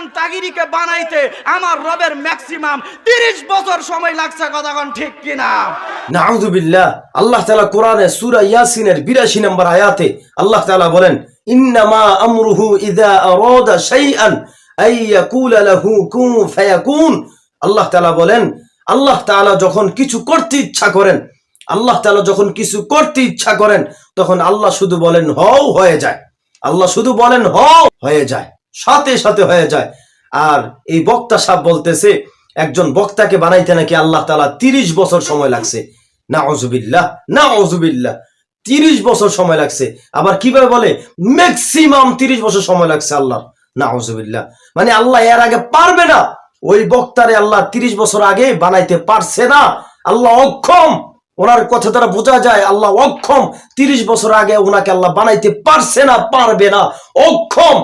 একজন তাগিরিকে বানাইতে আমার রবের ম্যাক্সিমাম তিরিশ বছর সময় লাগছে কতক্ষণ ঠিক কিনা? নাউযুবিল্লাহ আল্লাহ তাআলা কোরআনে সূরা ইয়াসিনের 82 নম্বর আয়াতে আল্লাহ তাআলা বলেন, ইন্নামা আমরুহু ইযা আরাদা শাইআন আই ইয়াকুলা লাহু কুন ফায়াকুন। আল্লাহ তাআলা বলেন, আল্লাহ তাআলা যখন কিছু করতে ইচ্ছা করেন, আল্লাহ তাআলা যখন কিছু করতে ইচ্ছা করেন, তখন আল্লাহ শুধু বলেন, হও হয়ে যায়। আল্লাহ শুধু বলেন, হও হয়ে যায়। সাথে সাথে হয়ে যায়। আর এই বক্তা সাহেব বলতেছে, একজন বক্তাকে বানাইতে নাকি আল্লাহ তাআলা তিরিশ বছর সময় লাগছে। না অজুবিল্লাহ না অজুবিল্লাহ তিরিশ বছর সময় লাগছে। আবার কীভাবে বলে? ম্যাক্সিমাম তিরিশ বছর সময় লাগছে আল্লাহ না অজুবিল্লাহ মানে আল্লাহ এর আগে পারবে না। ওই বক্তারে আল্লাহ তিরিশ বছর আগে বানাইতে পারছে না। আল্লাহ অক্ষম। ওনার কথা দ্বারা বোঝা যায়, আল্লাহ অক্ষম। তিরিশ বছর আগে ওনাকে আল্লাহ বানাইতে পারছে না, পারবে না। অক্ষম।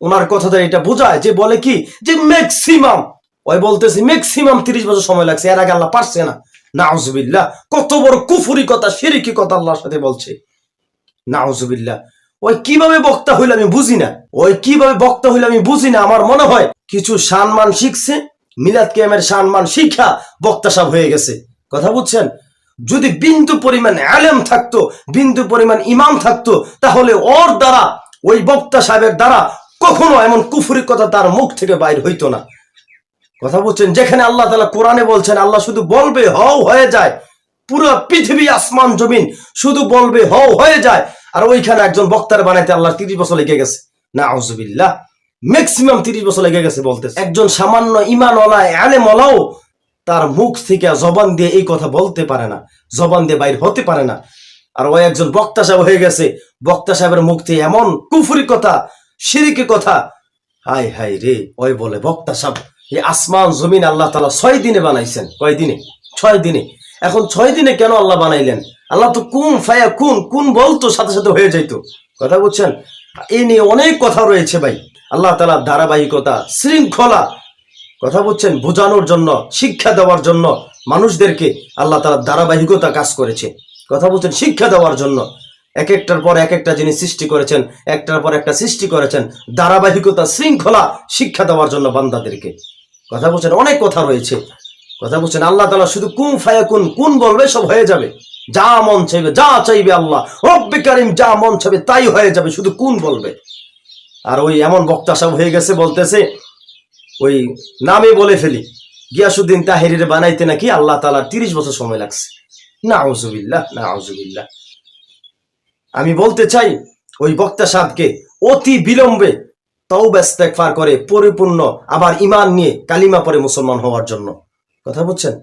ওনার কথা দ্বারা এটা বোঝায়, যে বলে কি? যে ম্যাক্সিমাম ওই বলতেছে ম্যাক্সিমাম তিরিশ বছর সময় লাগছে, এর আগে আল্লাহ পারছে না। নাউজুবিল্লাহ, কত বড় কুফুরি কথা শিরিকি কথা আল্লাহর সাথে বলছে। নাউজুবিল্লাহ। ওই কীভাবে বক্তা হইলে আমি বুঝি না। ওই কীভাবে বক্তা হইলে আমি বুঝি না। আমার মনে হয় কিছু সম্মান শিখছে, মিলাদ কেমের সম্মান শিক্ষা বক্তা সাহেব হয়ে গেছে। কথা বুঝছেন? যদি বিন্দু পরিমাণ আলেম থাকতো, বিন্দু পরিমাণ ইমাম থাকতো, তাহলে ওর দ্বারা, ওই বক্তা সাহেবের দ্বারা কখনো এমন কুফুরি কথা তার মুখ থেকে বাইর হইতো না। কথা বলছেন, যেখানে আল্লাহ তালা কোরআনে বলছেন, আল্লাহ শুধু বলবে, হও হয়ে যায়। পুরো পৃথিবী আসমান, জমিন শুধু বলবে, হও হয়ে যায়। আর ওইখানে একজন বক্তার বানাইতে আল্লাহ তিরিশ বছর লেগে গেছে। না আউজুবিল্লাহ ম্যাক্সিমাম তিরিশ বছর লেগে গেছে বলতে একজন সামান্য ইমানওয়ালা আলেমওয়ালাও তার মুখ থেকে জবান দিয়ে এই কথা বলতে পারে না। জবান দিয়ে বাইর হতে পারে না। আর ওই একজন বক্তা সাহেব হয়ে গেছে। বক্তা সাহেবের মুখ থেকে এমন কুফুরি কথা সিরিকি কথা। হাই হাই রে, ওই বলে বক্তা সাহেব, এই আসমান, জমিন আল্লাহ তালা ছয় দিনে বানাইছেন। কয় দিনে? ছয় দিনে। এখন ছয় দিনে কেন আল্লাহ বানাইলেন? আল্লাহ তো কুন ফায়া কুন কুন বলতো, সাথে সাথে হয়ে যাইতো। কথা বুঝছেন? এই নিয়ে অনেক কথা রয়েছে ভাই। আল্লাহ তালা ধারাবাহিকতা, শৃঙ্খলা, কথা বলছেন বোঝানোর জন্য, শিক্ষা দেওয়ার জন্য মানুষদেরকে আল্লাহ তালা ধারাবাহিকতা কাজ করেছে। কথা বলছেন শিক্ষা দেওয়ার জন্য। এক একটার পর এক একটা জিনিস সৃষ্টি করেছেন, একটার পর একটা সৃষ্টি করেছেন, ধারাবাহিকতা, শৃঙ্খলা শিক্ষা দেওয়ার জন্য বান্দাদেরকে। কথা বলছেন, অনেক কথা রয়েছে। কথা বলছেন, আল্লাহ তালা শুধু কুন ফায়া কুন কুন বলবে, সব হয়ে যাবে। যা মন চাইবে, যা চাইবে আল্লাহ। রব্বে কারিম যা মন চাইবে, তাই হয়ে যাবে, শুধু কুন বলবে। আর ওই এমন বক্তা সব হয়ে গেছে, বলতেছে, ওই নামে বলে ফেলি গিয়াসুদ্দিন তাহেরির বানাইতে নাকি আল্লাহ তালার তিরিশ বছর সময় লাগছে। না আউজুবিল্লাহ না আউজুবিল্লাহ আমি বলতে চাই, ওই বক্তা সাহেবকে অতি বিলম্বে তাও ব্যস্তেকফার করে, পরিপূর্ণ আবার ইমান নিয়ে কালিমা পরে মুসলমান হওয়ার জন্য। কথা বুঝছেন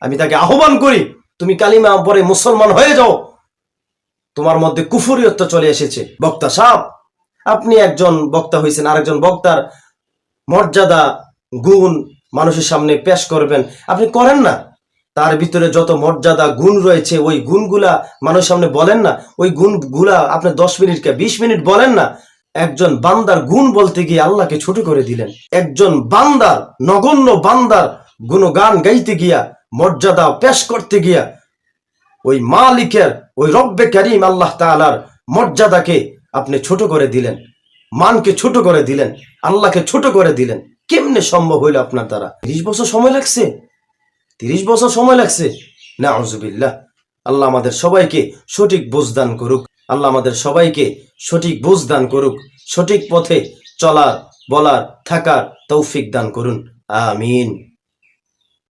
আমি তাকে আহ্বান করি, তুমি কালিমা পরে মুসলমান হয়ে যাও। তোমার মধ্যে কুফুরিয়ত্ব চলে এসেছে। বক্তা সাহেব, আপনি একজন বক্তা হয়েছেন আরেকজন বক্তার মর্যাদা, গুণ মানুষের সামনে পেশ করবেন। আপনি করেন না। তার ভিতরে যত মর্যাদা, গুণ রয়েছে, ওই গুণগুলা মানুষ সামনে বলেন না, ওই গুণগুলা আপনি দশ মিনিট কে বিশ মিনিট বলেন না। একজন বান্দার গুণ বলতে গিয়ে আল্লাহকে ছোট করে দিলেন। একজন বান্দার, নগণ্য বান্দার গুণগান গাইতে গিয়া, মর্যাদা পেশ করতে গিয়া, ওই মালিকের, ওই রব্বে করিম আল্লাহ তাআলার মর্যাদাকে আপনি ছোট করে দিলেন। মানকে ছোট করে দিলেন, আল্লাহকে ছোট করে দিলেন। কেমনে সম্ভব হইল আপনার দ্বারা? তিরিশ বছর সময় লাগছে। তিরিশ বছর সময় লাগছে। না আউজুবিল্লাহ আল্লাহ আমাদের সবাইকে সঠিক বুঝদান করুক। আল্লাহ আমাদের সবাইকে সঠিক বুঝদান করুক। সঠিক পথে চলার, বলার, থাকার তৌফিক দান করুন। আমিন।